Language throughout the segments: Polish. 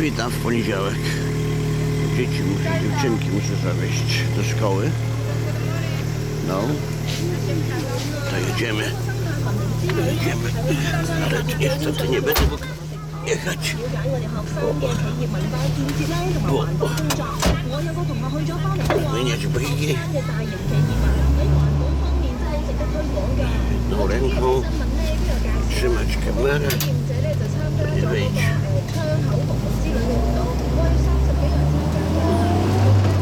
Witam w poniedziałek. Dzieci muszę, dziewczynki muszę zawieźć do szkoły. No. To jedziemy. To jedziemy. Ale niestety nie będę mógł jechać. Bo, bo, bo zmieniać brygi. Jedną no, ręką trzymać kamerę. 体验者咧就参加咗 Nie 呢个 wyjdź. 诶窗口服务之类嘅活动，我有三十几人参加㗎。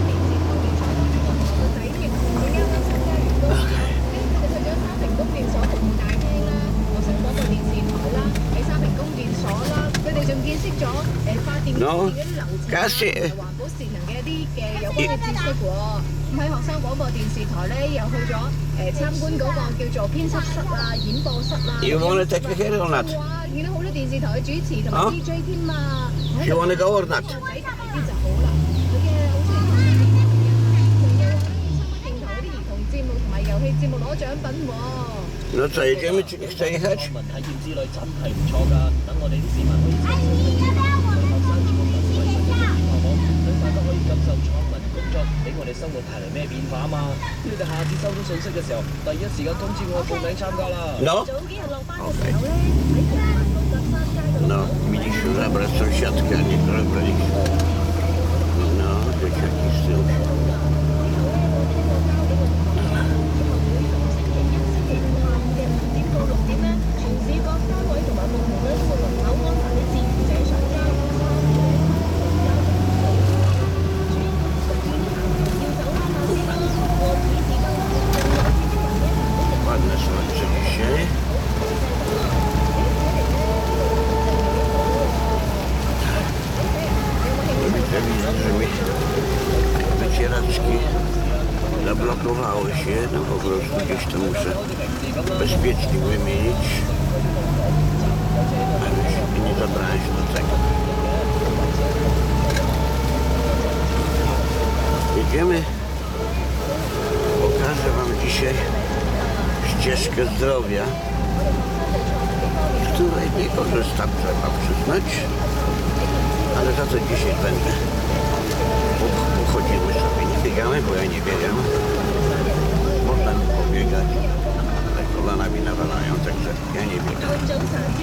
电视台联赛当中同学个仔亦佢啱啱参加完都，跟住佢哋去咗三平宫电所服务大厅啦，学生广播电视台啦，喺三平宫电所啦，佢哋仲见识咗诶发电机 No. 嗰啲流程啊。 Kasi 环保节能嘅一啲嘅有关嘅知识喎。咁喺学生广播电视台咧，又去咗诶参观嗰个叫做编辑室啊、演播室啊。 You wanna take a hair or not? 電視台嘅主持同埋啊 DJ 添啊！You wanna go or not? 仔大啲就好啦。佢嘅好中意聽電台啲兒童節目同埋遊戲節目攞獎品喎。No co, jedziemy czy nie chce jechać? 文體驗之旅真係唔錯㗎，等我哋啲市民可以親身去接觸對後生全部特為實嘅天堂網，等大家可以感受創文工作俾我哋生活帶嚟咩變化啊嘛！你哋下次收到信息嘅時候，第一時間通知我報名參加啦。早幾日落班嘅時候咧，No, mieliśmy zabrać sąsiadkę, a nie zabraliśmy. No, dzieciaki z tyłu. Że mi wycieraczki zablokowały się, no po prostu gdzieś to muszę bezpiecznie wymienić. Ale się nie zabrałem się do tego. Jedziemy. Pokażę Wam dzisiaj ścieżkę zdrowia, z której nie korzystam, trzeba przyznać, ale za to dzisiaj będę. Po- Pochodzimy sobie, nie biegamy, bo ja nie biegam. Można mi pobiegać, ale kolana mi nawalają, także ja nie biegam. 早晨之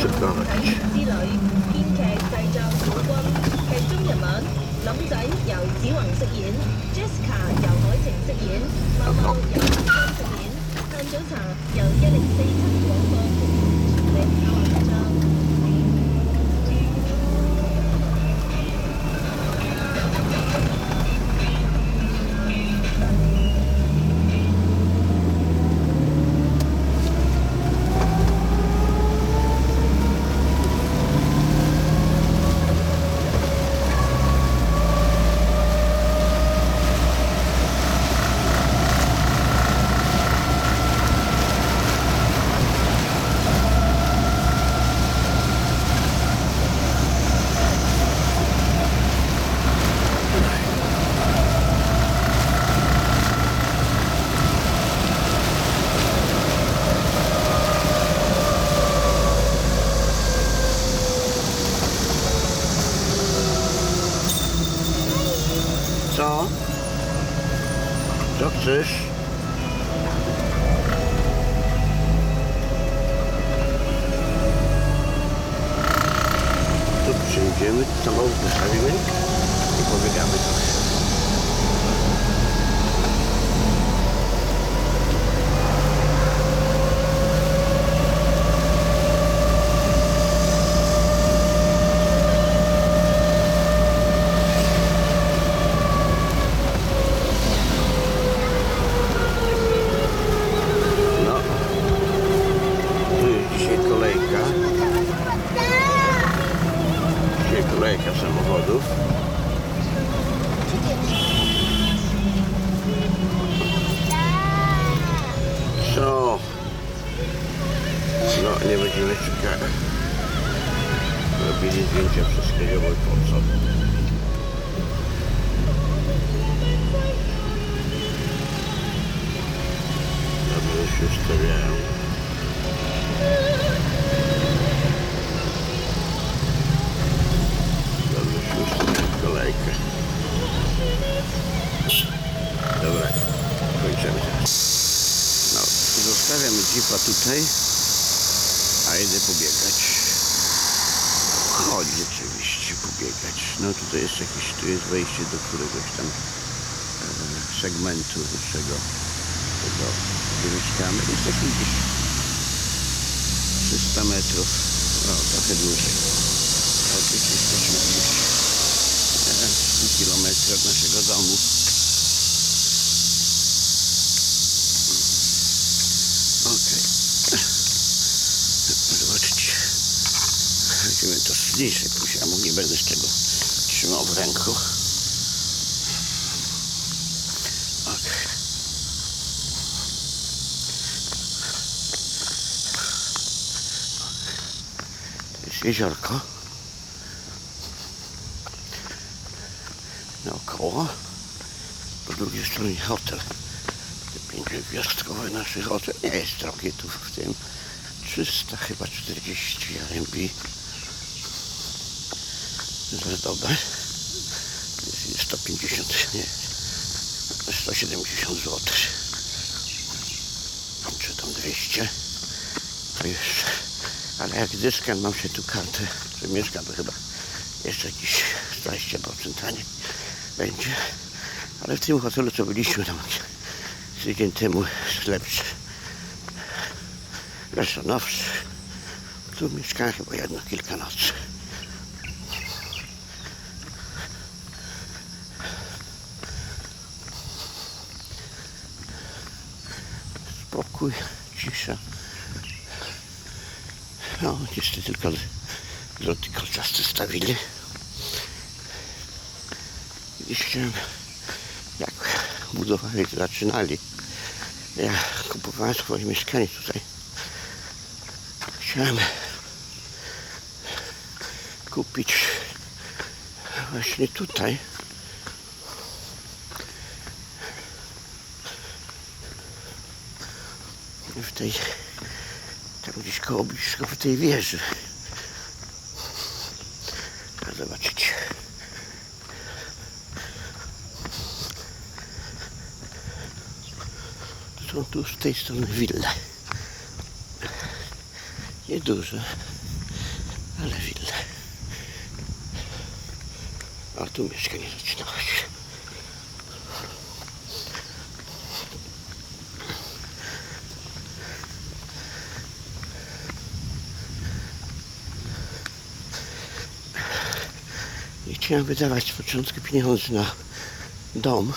Szybko 体 chodzić. 之旅编剧制作土军，剧中人物林仔由子宏饰演，Jessica 由海晴饰演，茂茂由林江饰演，晏早茶由一零四七广播 tutaj, a jedę pobiegać. Chodź rzeczywiście pobiegać. No tutaj jest jakieś, tu jest wejście do któregoś tam e, segmentu naszego, tego, gdzie mieszkamy. Jesteśmy gdzieś 300 metrów, no trochę dłużej. Gdzieś jesteśmy gdzieś e, 100 kilometrów od naszego domu. Okej. Zobaczcie. Musimy to później, a mu nie będę z tego trzymał w ręku. Okej. To jest jeziorko. Naokoło. Po drugiej stronie hotel. Pięciogwiazdkowy nasz hotel. Nie jest drogi tu w tym. 300 chyba 40 RMB za dobę. Jest 150, nie, 170 zł. Czy tam 200. To już, ale jak dyskant mam się tu kartę, że mieszkam, to chyba jeszcze jakieś 20% taniej będzie. Ale w tym hotelu, co byliśmy tam tydzień temu, jest lepszy. Zresztą nowszy. Tu mieszkałem chyba jedno kilka nocy. Spokój, cisza. No, niestety tylko loty kolczaste stawili. Kiedyś chciałem, jak budowali, zaczynali. Ja kupowałem swoje mieszkanie tutaj. Chciałem kupić właśnie tutaj. Tej, tam gdzieś koło blisko w tej wieży. A zobaczycie. Są tu z tej strony wille. Nieduże, ale wille. A tu mieszkanie zaczynało się. Chciałem wydawać z początku pieniędzy na dom.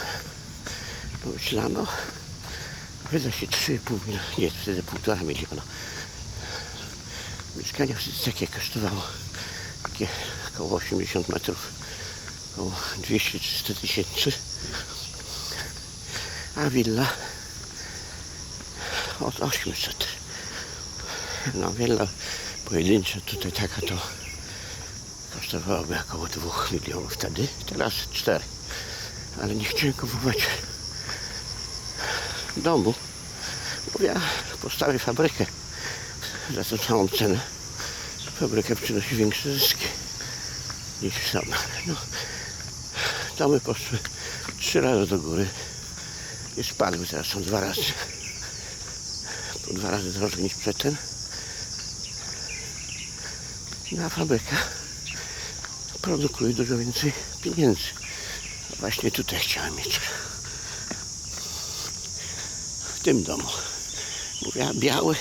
Pomyślano, wyda się 3,5 miliona, nie, wtedy 1,5 miliona. Mieszkanie wtedy takie kosztowało takie około 80 metrów, około 200-300 tysięcy. A willa od 800. No willa pojedyncza tutaj taka to kosztowałaby około 2 milionów wtedy, teraz 4. Ale nie chciałem kupować domu, bo ja postawię fabrykę za tą samą cenę. Fabryka przynosi większe zyski niż sama. No, domy poszły trzy razy do góry i spadły teraz są dwa razy. Po dwa razy drożej niż przedtem. No, a fabryka produkuje dużo więcej pieniędzy. Właśnie tutaj chciałem mieć. W tym domu. Mówię, a biały.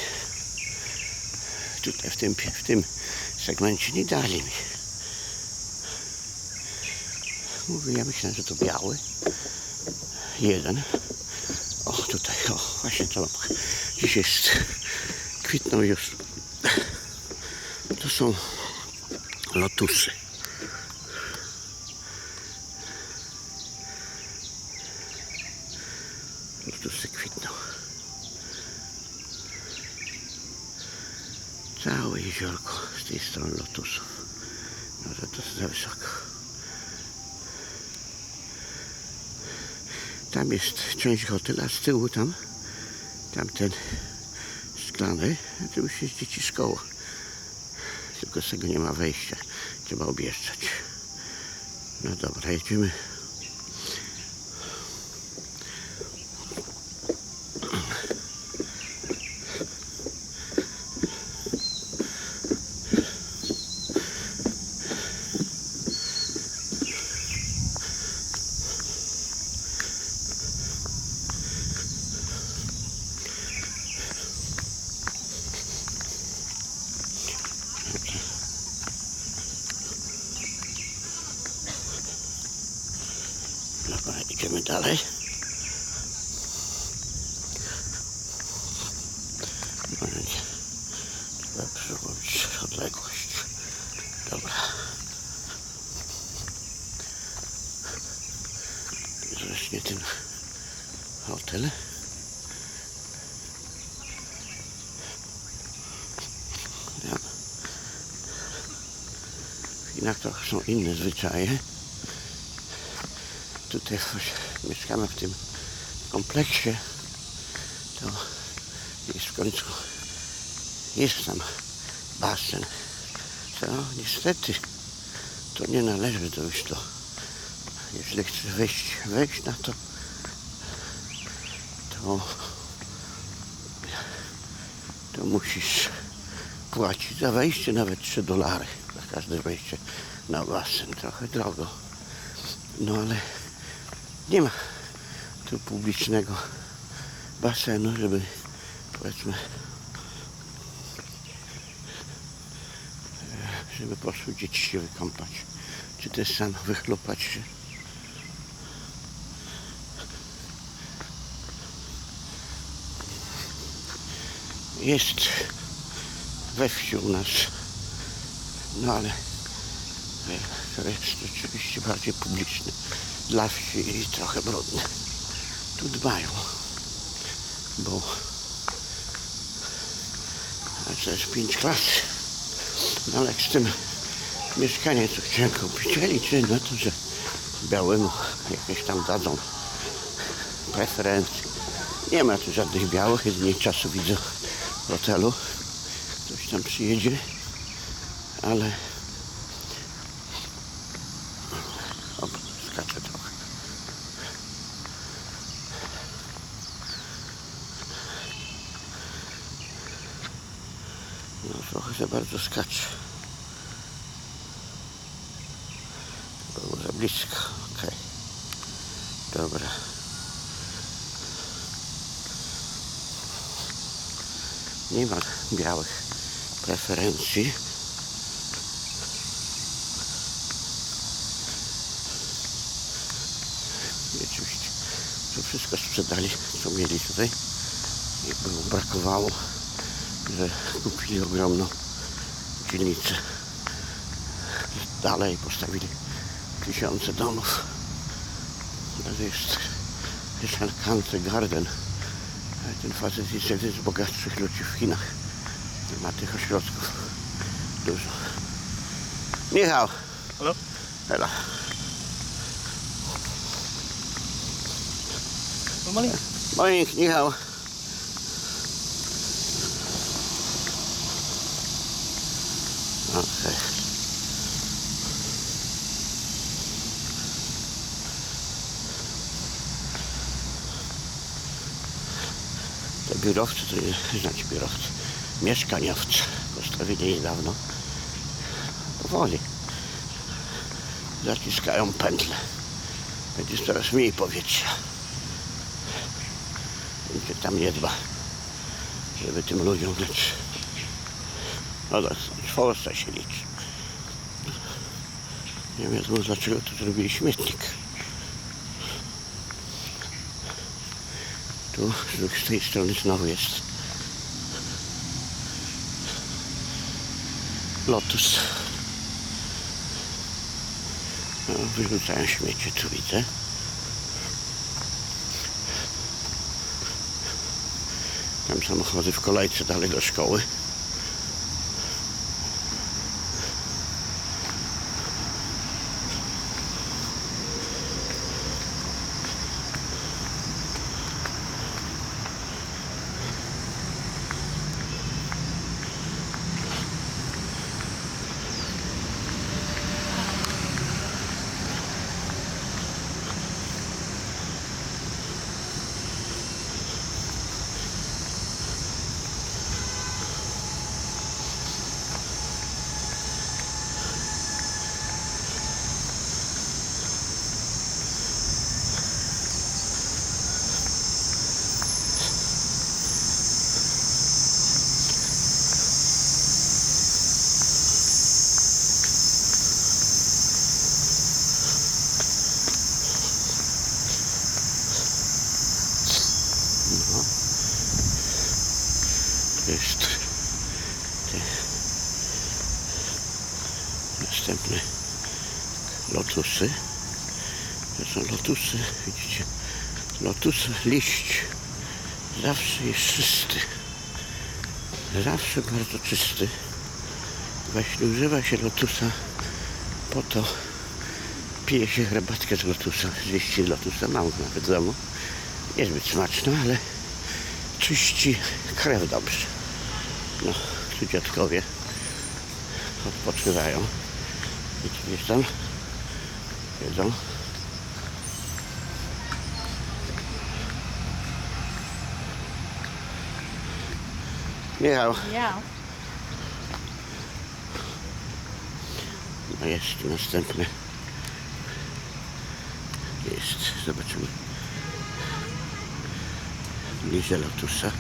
Tutaj w tym, w tym segmencie nie dali mi. Mówię, ja myślałem, że to biały. Jeden. O, tutaj, o, właśnie to mam. Dziś jest kwitną już. To są. Lotusy kwitną. Całe jeziorko z tej strony lotusów. Może to jest za wysoko. Tam jest część hotela, z tyłu tam, tamten szklany, tu już jest dzieci szkoła. Tylko z tego nie ma wejścia. Trzeba objeżdżać. No dobra, jedziemy. Dobra, idziemy dalej. Moment. Trzeba przełożyć odległość. Dobra. Zresztą ten hotel. Chinach to są inne zwyczaje. Tutaj choć mieszkamy w tym kompleksie, to jest w końcu jest tam basen. Co niestety to nie należy dojść do jeżeli chcesz wejść, wejść na to to to musisz płacić za wejście nawet 3 dolary za każde wejście na basen. Trochę drogo. No ale nie ma tu publicznego basenu, żeby powiedzmy e, żeby poszły dzieci się wykąpać. Czy też sam wychlupać się. Jest we wsi u nas. No ale e, to jest rzeczywiście bardziej publiczny dla wsi trochę brudny. Tu dbają, bo a to jest pięć klas. No ale z tym mieszkanie, co chciałem kupić, liczę na to, że białemu jakieś tam dadzą preferencje. Nie ma tu żadnych białych, jedynie czasu widzę w hotelu. Ktoś tam przyjedzie, ale o, skaczę trochę. No skaczę. Było za blisko. Okej. Dobra. Nie ma białych preferencji. Oczywiście to wszystko sprzedali, co mieli tutaj. I brakowało, że kupili ogromną dzielnicę. Dalej postawili tysiące domów. To jest, ten country garden. Ten facet jest jeden z bogatszych ludzi w Chinach. Nie ma tych ośrodków dużo. Michał. Hello? Hello. Normally? Morning, Michał. Te biurowce to nie znaczy biurowce. Mieszkaniowce postawili niedawno. Powoli. Zaciskają pętle. Będzie coraz mniej powietrza. Nikt tam nie dba, żeby tym ludziom dać. No tak, w się liczy. Nie wiadomo dlaczego tu zrobili śmietnik. Tu z tej strony znowu jest Lotus. No, wyrzucają śmiecie, tu widzę. Tam samochody w kolejce dalej do szkoły. Następne lotusy. To są lotusy, widzicie? Lotus, liść zawsze jest czysty. Zawsze bardzo czysty. Właśnie używa się lotusa po to, pije się herbatkę z lotusa, z liści lotusa, mam nawet w domu. Niezbyt smaczna, ale czyści krew dobrze. No, tu dziadkowie odpoczywają. I tu gdzieś tam jedzą. Michał, Ja. no jest tu następne. Jest, zobaczymy. Liże lotusa.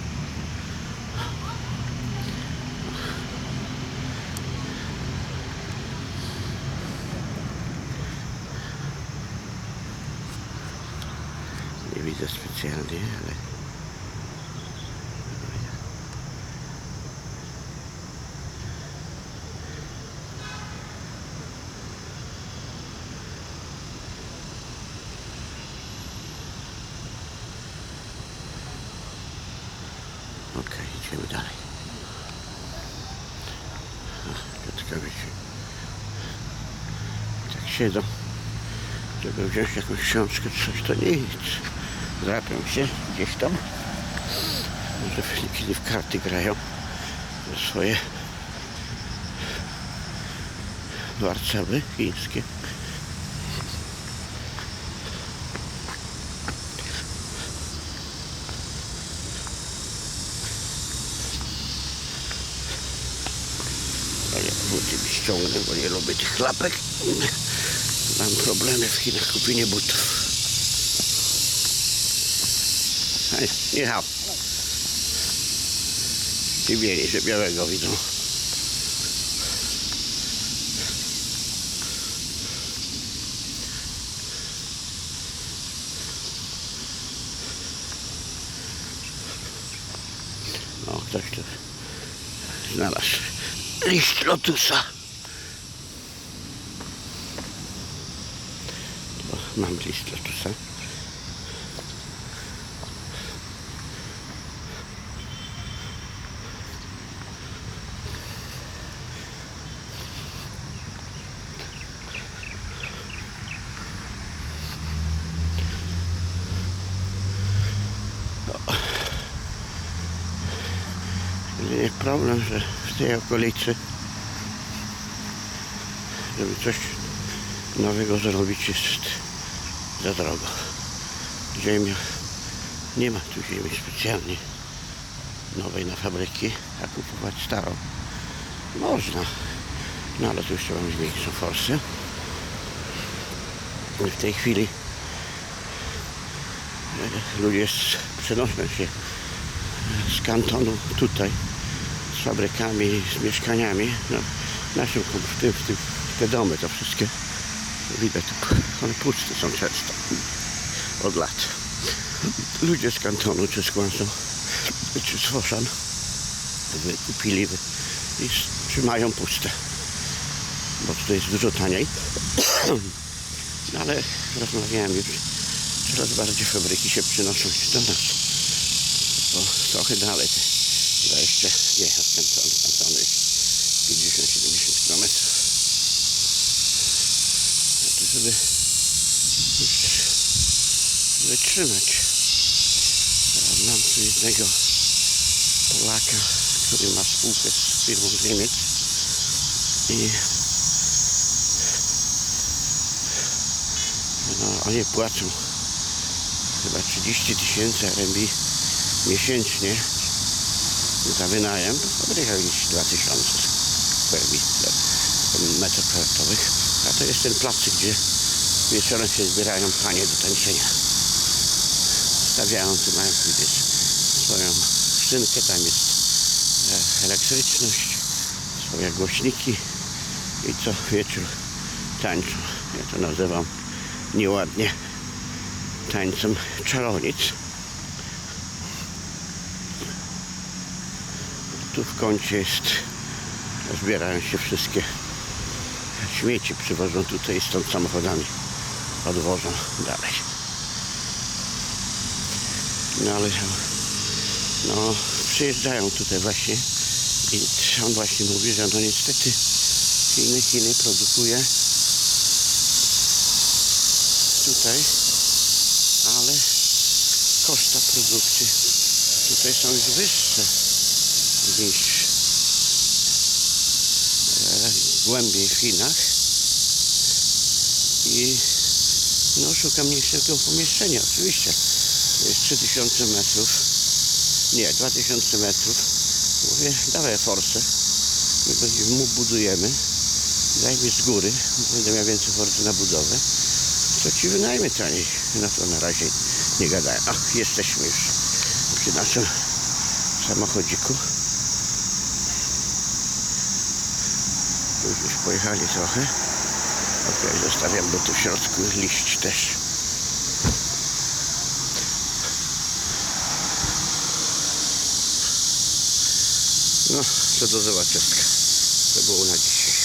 Nie widzę specjalnie, ale okej, idziemy dalej. Dziadkowie się tak siedzą, żeby wziąć jakąś książkę, coś to nic. Zrapią się gdzieś tam. Może kiedy w karty grają swoje warcaby chińskie. A ja buty mi ściągnę, bo nie lubię tych klapek. Mam problemy w Chinach kupienie butów. Hej, Michał. Zdziwieni, że białego widzą. O, ktoś tu znalazł liść lotusa. Mam liść lotusa. Jedynie problem, że w tej okolicy, żeby coś nowego zrobić jest za drogo. Ziemia, nie ma tu ziemi specjalnie nowej na fabryki, a kupować starą można. No ale tu jeszcze mamy większą forsę. W tej chwili e, ludzie przenoszą się z kantonu tutaj z fabrykami, z mieszkaniami. No, naszym w tym, w tym, te domy to wszystkie widać, to one puste są często od lat. Ludzie z kantonu czy z Kłansu czy z Foszan wykupili wy- i trzymają puste, bo tutaj jest dużo taniej. No, ale rozmawiałem już, coraz bardziej fabryki się przynoszą do nas bo trochę dalej, 20, nie, od kantonu, kantonu jest 50-70 km. To żeby wytrzymać. Mam tu jednego Polaka, który ma spółkę z firmą z Niemiec i no, oni płacą chyba 30 tysięcy RMB miesięcznie za wynajem, fabryka gdzieś 2000 skwermi metrów kwadratowych. A to jest ten plac, gdzie wieczorem się zbierają panie do tańczenia. Stawiają, tu mają widać swoją szynkę, tam jest e, elektryczność, swoje głośniki i co wieczór tańczą. Ja to nazywam nieładnie tańcem czarownic. Tu w kącie jest, zbierają się wszystkie śmieci przywożą tutaj stąd samochodami odwożą dalej. No ale no, przyjeżdżają tutaj właśnie i on właśnie mówi, że no niestety Chiny, Chiny produkuje tutaj, ale koszta produkcji tutaj są już wyższe niż e, głębiej w Chinach. I no szukam mniejszego pomieszczenia oczywiście. To jest 3000 metrów. Nie 2000 metrów. Mówię dawaj forsę. My mu budujemy. Daj z góry. Będę miał więcej forsy na budowę. To ci wynajmę taniej? Na to na razie nie gadają ach jesteśmy już przy naszym samochodziku już, już pojechali trochę. Ok zostawiam bo tu w środku liść też. No to do zobaczenia to było na dzisiaj